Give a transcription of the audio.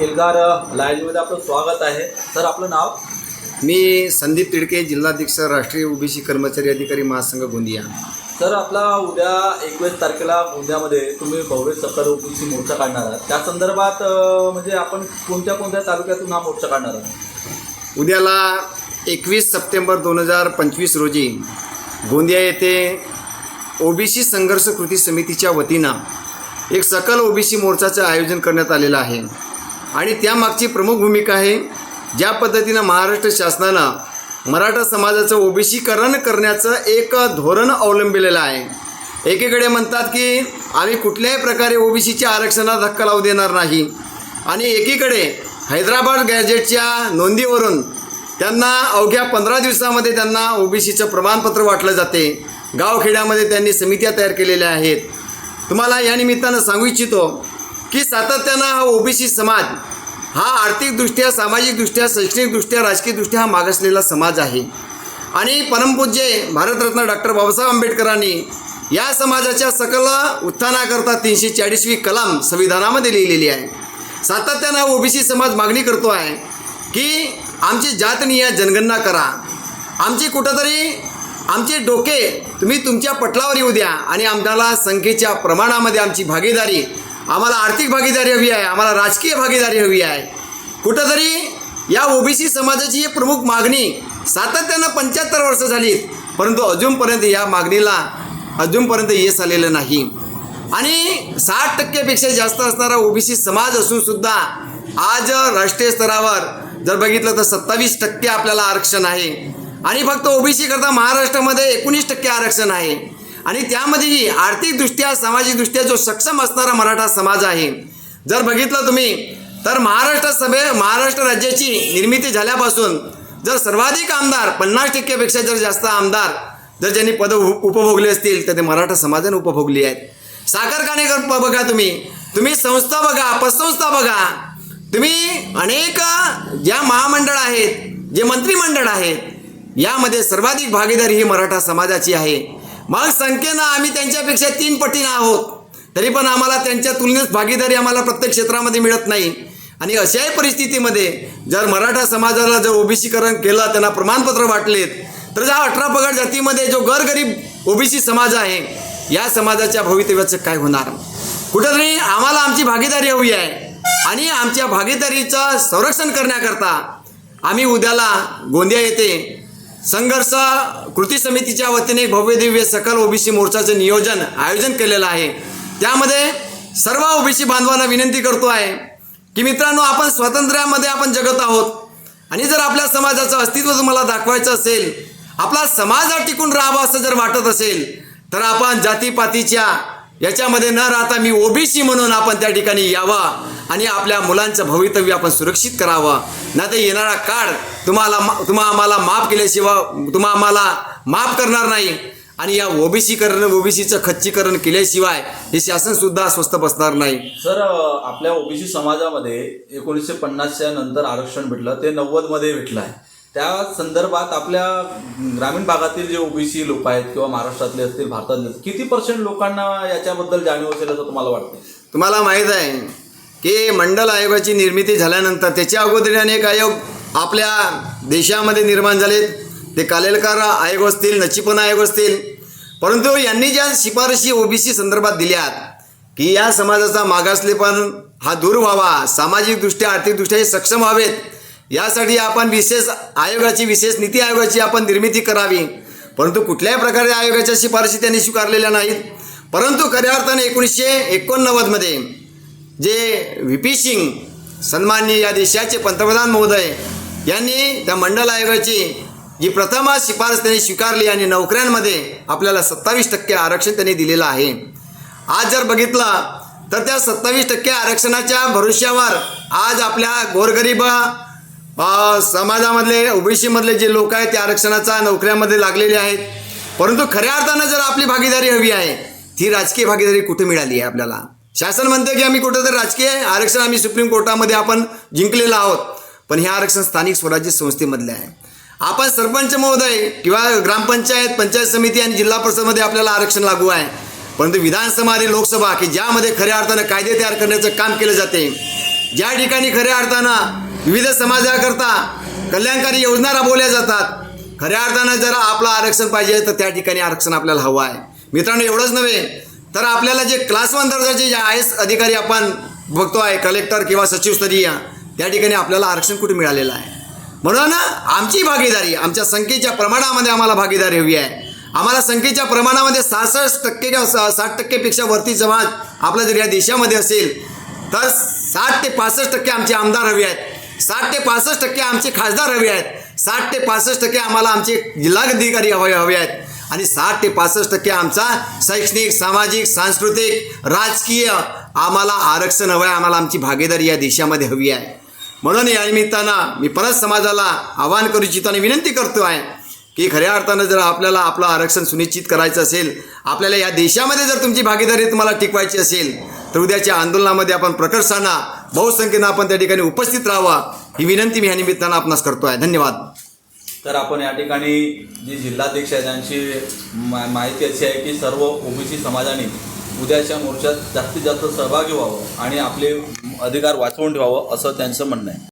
एल्गार लायनीमध्ये आपलं स्वागत आहे. सर आपलं नाव? मी संदीप तिडके जिल्हाध्यक्ष राष्ट्रीय ओबीसी कर्मचारी अधिकारी महासंघ गोंदिया. सर आपला उद्या एकवीस तारखेला गोंदियामध्ये तुम्ही भव्य सत्तर ओबीसी मोर्चा काढणार आहात. त्या संदर्भात म्हणजे आपण कोणत्या कोणत्या तालुक्यातून हा मोर्चा काढणार आहात? उद्याला एकवीस सप्टेंबर दोन हजार पंचवीस रोजी गोंदिया येथे ओबीसी संघर्ष कृती समितीच्या वतीनं एक सकल ओबीसी मोर्चाचं आयोजन करण्यात आलेलं आहे. आणि त्यामागची प्रमुख भूमिका आहे ज्या पद्धतीनं महाराष्ट्र शासनानं मराठा समाजाचं ओबीसीकरण करण्याचं एक धोरण अवलंबिलेलं आहे. एकीकडे म्हणतात की आम्ही कुठल्याही प्रकारे ओबीसीच्या आरक्षणाला धक्का लावू देणार नाही. आणि एकीकडे हैदराबाद गॅजेटच्या नोंदीवरून त्यांना अवघ्या पंधरा दिवसामध्ये त्यांना ओबीसीचं प्रमाणपत्र वाटलं जाते. गावखेड्यामध्ये त्यांनी समित्या तयार केलेल्या आहेत. तुम्हाला या निमित्तानं सांगू इच्छितो की सातत्यानं हा ओबीसी समाज हा आर्थिकदृष्ट्या सामाजिकदृष्ट्या शैक्षणिकदृष्ट्या राजकीयदृष्ट्या हा मागासलेला समाज आहे. आणि परमपूज्य भारतरत्न डॉक्टर बाबासाहेब आंबेडकरांनी या समाजाच्या सकल उत्थानाकरता तीनशे चाळीसवी कलाम संविधानामध्ये लिहिलेली आहे. सातत्यानं हा ओबीसी समाज मागणी करतो आहे की आमची जातनीय जनगणना करा. आमची कुठंतरी आमचे डोके तुम्ही तुमच्या पटलावर येऊ द्या आणि आम्हाला संख्येच्या प्रमाणामध्ये आमची भागीदारी आम्हाला आर्थिक भागीदारी हवी आहे आम्हाला राजकीय भागीदारी हवी आहे. कुठंतरी या ओबीसी समाजाची ही प्रमुख मागणी सातत्यानं पंच्याहत्तर वर्ष झाली परंतु अजूनपर्यंत या मागणीला अजूनपर्यंत यश आलेलं नाही. आणि साठ टक्केपेक्षा जास्त असणारा ओबीसी समाज असून सुद्धा आज राष्ट्रीय स्तरावर जर बघितलं तर सत्तावीस टक्के आपल्याला आरक्षण आहे. आणि फक्त ओबीसी करता महाराष्ट्रामध्ये एकोणीस टक्के आरक्षण आहे. आणि त्यामध्येही आर्थिकदृष्ट्या सामाजिकदृष्ट्या जो सक्षम असणारा मराठा समाज आहे जर बघितलं तुम्ही तर महाराष्ट्र सभे महाराष्ट्र राज्याची निर्मिती झाल्यापासून जर सर्वाधिक आमदार पन्नास टक्केपेक्षा जर जास्त आमदार जर ज्यांनी पद उपभोगले असतील तर ते मराठा समाजाने उपभोगली आहेत. साखर कारखाने प- बघा तुम्ही. तुम्ही संस्था बघा पतसंस्था बघा. तुम्ही अनेक ज्या महामंडळ आहेत जे मंत्रिमंडळ आहेत यामध्ये सर्वाधिक भागीदारी ही मराठा समाजाची आहे. मग संख्येनं आम्ही त्यांच्यापेक्षा तीन पटीनं आहोत. तरी पण आम्हाला त्यांच्या तुलनेत भागीदारी आम्हाला प्रत्येक क्षेत्रामध्ये मिळत नाही. आणि अशाही परिस्थितीमध्ये जर मराठा समाजाला जर ओबीसीकरण केलं त्यांना प्रमाणपत्र वाटलेत तर ज्या अठरा पगड जातीमध्ये जो गरगरीब ओबीसी समाज आहे या समाजाच्या भवितव्याचं काय होणार? कुठंतरी आम्हाला आमची भागीदारी हवी आहे. आणि आमच्या भागीदारीचं संरक्षण करण्याकरता आम्ही उद्याला गोंदिया येथे संघर्ष कृती समितीच्या वतीने भव्य दिव्य सकल ओबीसी मोर्चाचं नियोजन आयोजन केलेलं आहे. त्यामध्ये सर्व ओबीसी बांधवांना विनंती करतो आहे की मित्रांनो आपण स्वातंत्र्यामध्ये आपण जगत आहोत. आणि जर आपल्या समाजाचं अस्तित्व तुम्हाला दाखवायचं असेल आपला समाज हा टिकून राहावा असं जर वाटत असेल तर आपण जातीपातीच्या याच्यामध्ये न राहता मी ओबीसी म्हणून आपण त्या ठिकाणी यावं आणि आपल्या मुलांचं भवितव्य आपण सुरक्षित करावं. नाही तर येणारा काळ तुम्हाला तुम्हा आम्हाला माफ केल्याशिवाय तुम्हा आम्हाला माफ करणार नाही. आणि या ओबीसीकरण ओबीसीचं खच्चीकरण केल्याशिवाय हे शासन सुद्धा स्वस्थ बसणार नाही. सर आपल्या ओबीसी समाजामध्ये एकोणीसशे पन्नासच्या नंतर आरक्षण भेटलं ते नव्वदमध्ये भेटलं आहे त्या संदर्भात आपल्या ग्रामीण भागातील जे ओबीसी लोक आहेत किंवा महाराष्ट्रातले असतील भारतातले किती पर्सेंट लोकांना याच्याबद्दल जाणीव असेल असं तुम्हाला वाटतं तुम्हाला माहीत आहे की मंडल आयोगाची निर्मिती झाल्यानंतर त्याच्या अगोदर अनेक आयोग आपल्या देशामध्ये निर्माण झालेत ते कालेलकार आयोग असतील नचिपन आयोग असतील. परंतु यांनी ज्या शिफारशी ओबीसी संदर्भात दिल्यात की या समाजाचा मागासलेपण हा दूर व्हावा सामाजिकदृष्ट्या आर्थिकदृष्ट्या सक्षम व्हावेत यासाठी आपण विशेष आयोगाची विशेष नीती आयोगाची आपण निर्मिती करावी. परंतु कुठल्याही प्रकारे आयोगाच्या शिफारशी त्यांनी स्वीकारलेल्या नाहीत. परंतु खऱ्या अर्थाने एकोणीसशे एकोणनव्वदमध्ये जे व्ही पी सिंग सन्माननीय या देशाचे पंतप्रधान महोदय यांनी त्या मंडल आयोगाची जी प्रथमच शिफारस त्यांनी स्वीकारली आणि नोकऱ्यांमध्ये आपल्याला सत्तावीस टक्के आरक्षण त्यांनी दिलेलं आहे. आज जर बघितलं तर त्या सत्तावीस टक्के आरक्षणाच्या भरोश्यावर आज आपल्या गोरगरीब समाजामधले ओबीसीमधले जे लोक आहेत ते आरक्षणाचा नोकऱ्यामध्ये लागलेले आहेत. परंतु खऱ्या अर्थानं जर आपली भागीदारी हवी आहे ती राजकीय भागीदारी कुठे मिळाली आहे आपल्याला? शासन म्हणते की आम्ही कुठं तर राजकीय आरक्षण आम्ही सुप्रीम कोर्टामध्ये आपण जिंकलेलं आहोत. पण हे आरक्षण स्थानिक स्वराज्य संस्थेमधले आहे. आपण सरपंच महोदय किंवा ग्रामपंचायत पंचायत समिती आणि जिल्हा परिषदमध्ये आपल्याला आरक्षण लागू आहे. परंतु विधानसभा आणि लोकसभा की ज्यामध्ये खऱ्या अर्थानं कायदे तयार करण्याचं काम केलं जाते. ज्या ठिकाणी खऱ्या अर्थानं विविध समाजाकरता कल्याणकारी योजना राबवल्या जातात खऱ्या अर्थानं जर आपलं आरक्षण पाहिजे तर त्या ठिकाणी आरक्षण आपल्याला हवं आहे. मित्रांनो एवढंच नव्हे. तर आपल्याला जे क्लास वन दर्जाचे जे आय एस अधिकारी आपण बघतो आहे कलेक्टर किंवा सचिवस्तरीय त्या ठिकाणी आपल्याला आरक्षण कुठे मिळालेलं आहे? म्हणून आमची भागीदारी आमच्या संख्येच्या प्रमाणामध्ये आम्हाला भागीदारी हवी आहे. आम्हाला संख्येच्या प्रमाणामध्ये सहासष्ट टक्के किंवा साठ टक्केपेक्षा वरती समाज आपला जर या देशामध्ये असेल तर साठ ते पासष्ट टक्के आमचे आमदार हवे आहेत. साठ ते पासष्ट टक्के आमचे खासदार हवे आहेत. साठ ते पासष्ट टक्के आम्हाला आमचे जिल्हाधिकारी हवे हवे आहेत. आणि साठ ते पासष्ट टक्के आमचा शैक्षणिक सामाजिक सांस्कृतिक राजकीय आम्हाला आरक्षण हवं आहे आम्हाला आमची भागीदारी या देशामध्ये हवी आहे. म्हणून या निमित्तानं मी परत समाजाला आवाहन करू इच्छितो आणि विनंती करतो आहे की खऱ्या अर्थानं जर आपल्याला आपलं आरक्षण सुनिश्चित करायचं असेल आपल्याला या देशामध्ये जर तुमची भागीदारी तुम्हाला टिकवायची असेल तर उद्याच्या आंदोलनामध्ये आपण प्रकर्षानं बहुसंख्येनं आपण त्या ठिकाणी उपस्थित राहावं ही विनंती मी या निमित्तानं आपणास करतो आहे. धन्यवाद. तर आपण या ठिकाणी जी जिल्हाध्यक्ष आहे त्यांची मा- माहिती अशी आहे की सर्व ओबीसी समाजाने उद्याच्या मोर्चात जास्तीत जास्त सहभागी व्हावं आणि आपले अधिकार वाचवून ठेवावं असं त्यांचं म्हणणं आहे.